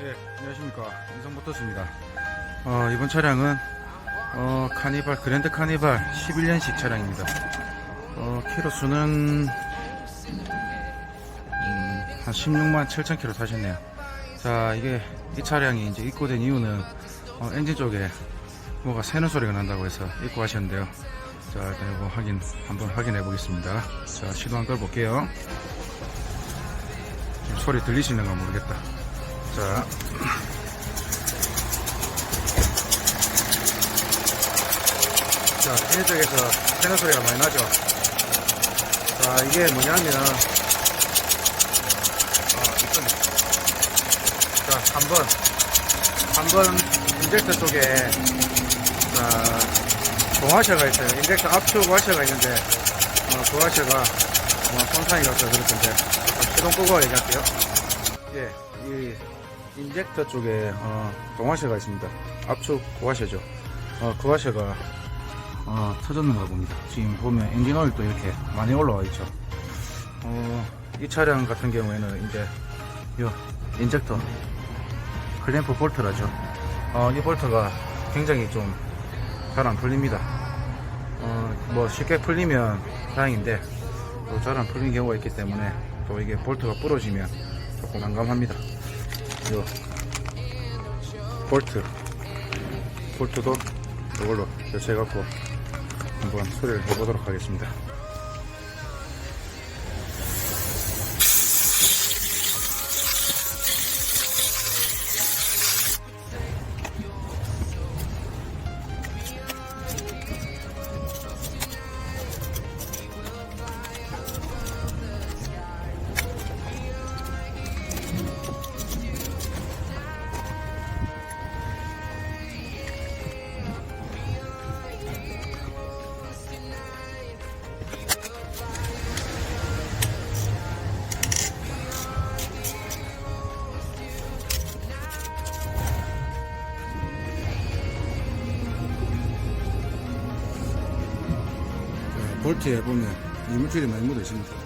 예, 안녕하십니까. 인성모터스입니다. 어, 이번 차량은, 어, 카니발, 그랜드 카니발 11년식 차량입니다. 어, 키로 수는, 음, 한 16만 7천 킬로 타셨네요. 자, 이게, 이 차량이 이제 입고된 이유는, 어, 엔진 쪽에 뭐가 새는 소리가 난다고 해서 입고 하셨는데요. 자, 일단 이거 확인, 한번 확인해 보겠습니다. 자, 시도 한걸 볼게요. 소리 들리시는가 모르겠다. 자. 자, 이쪽에서 새는 소리가 많이 나죠. 자, 이게 뭐냐면, 아, 이쪽에. 자, 3번. 3번 인젝터 쪽에, 자, 동화셔가 있어요. 인젝터 압축 와셔가 있는데, 어, 그 와셔가 어, 손상이 가서 그럴 텐데, 시동 끄고 얘기할게요. 예, 이 인젝터 쪽에 어, 동화셔가 있습니다. 압축 와셔죠. 어, 그 와셔가 어, 터졌는가 봅니다. 지금 보면 엔진 오일도 이렇게 많이 올라와 있죠. 어, 이 차량 같은 경우에는 이제 요 인젝터 클램프 볼트라죠. 어, 이 볼트가 굉장히 좀 잘 안 풀립니다. 어, 뭐 쉽게 풀리면 다행인데 또 잘 안 풀리는 경우가 있기 때문에 또 이게 볼트가 부러지면 조금 난감합니다. 요 볼트 볼트도 이걸로 교체해갖고 한번 소리를 해보도록 하겠습니다. 볼트에 보면 이물질이 많이 묻어 있습니다.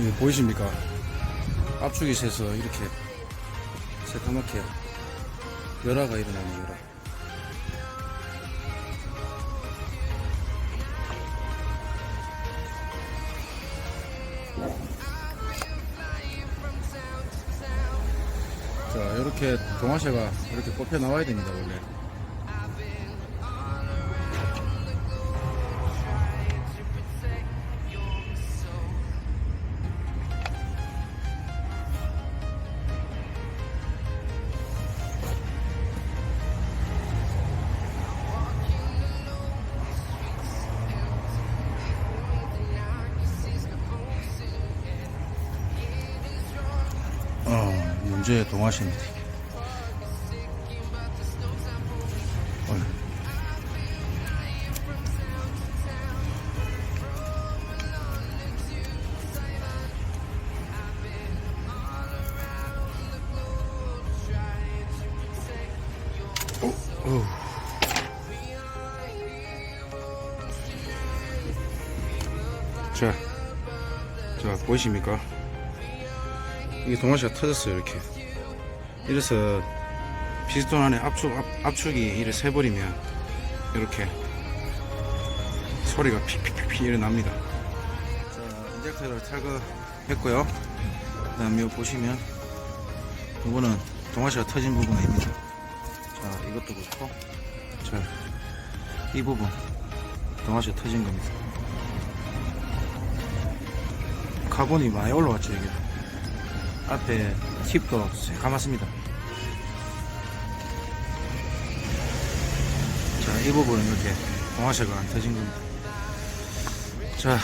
이 보이십니까? 압축이 세서 이렇게 새까맣게 열화가 일어나는 열화. 자, 이렇게 동화샤가 이렇게 꼽혀 나와야 됩니다, 원래. 동화시입니다. 어휴. 어, 자 보이십니까? 이게 동아시가 터졌어요 이렇게. 이래서 피스톤 안에 압축 압, 압축이 이래 새버리면 이렇게 소리가 피피피피 일어납니다. 자 인젝터를 탈거했고요. 그 다음에 보시면 이거는 동아시가 터진 부분입니다 자 이것도 그렇고. 자이 부분 동아시가 터진 겁니다. 카본이 많이 올라왔죠 이게 앞에 팁도 새까맣습니다. 자, 이 부분은 이렇게 동화쇠가 안 터진 겁니다. 자,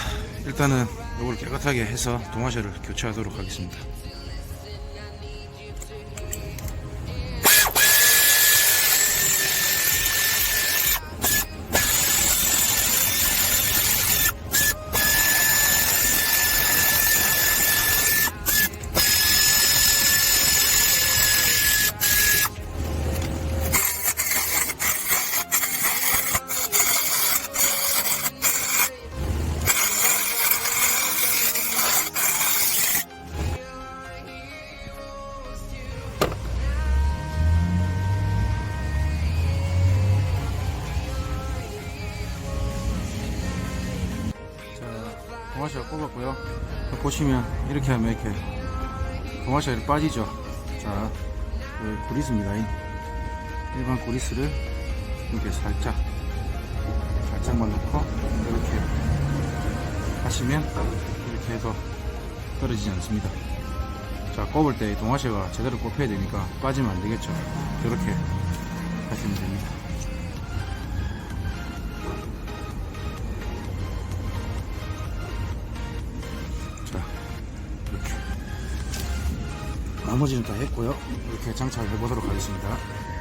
일단은 이걸 깨끗하게 해서 동화쇠를 교체하도록 하겠습니다. 꼽았고요. 보시면 이렇게 하면 이렇게 이렇게 빠지죠. 자, 그 구리스입니다. 일반 구리스를 이렇게 살짝 살짝만 넣고 이렇게 하시면 이렇게 해서 떨어지지 않습니다. 자, 꼽을 때 동화시가 제대로 꼽혀야 되니까 빠지면 안 되겠죠. 이렇게 하시면 됩니다. 나머지는 다 했고요. 이렇게 장착을 해보도록 하겠습니다.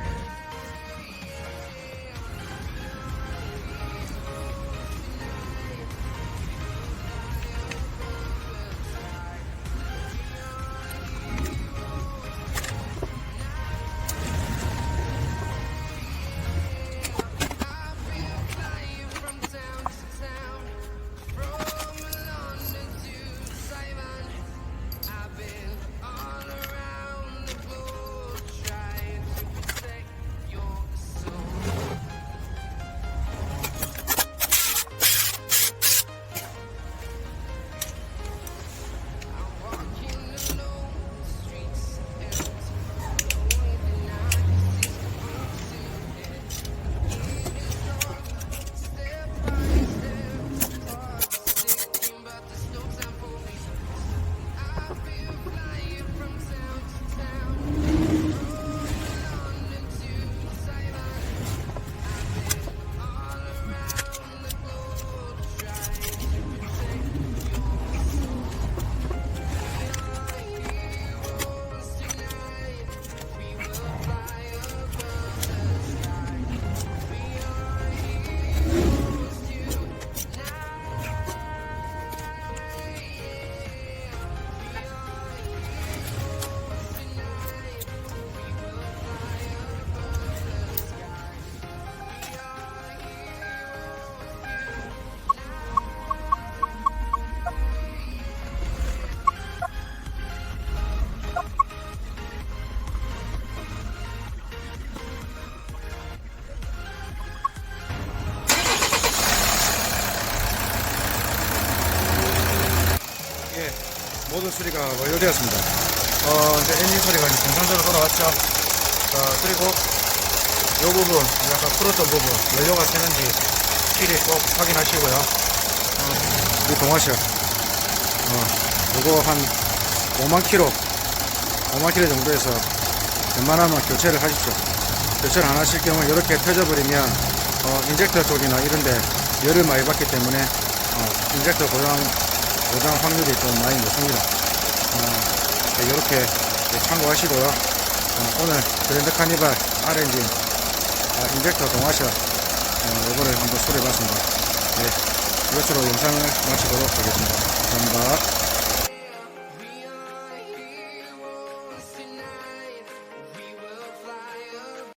수리가 완료되었습니다. 어, 이제 엔진 소리가 이제 정상적으로 돌아왔죠. 자, 그리고 이 부분, 약간 풀었던 부분, 연료가 새는지 필히 꼭 확인하시고요. 어, 이 동화실, 어, 요거 한 5만 킬로, 5만 킬로 정도에서 웬만하면 교체를 하십시오. 교체를 안 하실 경우 이렇게 펴져버리면 어, 인젝터 쪽이나 이런데 열을 많이 받기 때문에 어, 인젝터 고장 고장 확률이 좀 많이 높습니다. 어, 이렇게 참고하시고요. 어, 오늘 그랜드 카니발 RNG 어, 인젝터 동화셔 어, 이거를 한번 수리해봤습니다. 네, 이것으로 영상을 마치도록 하겠습니다. 감사합니다.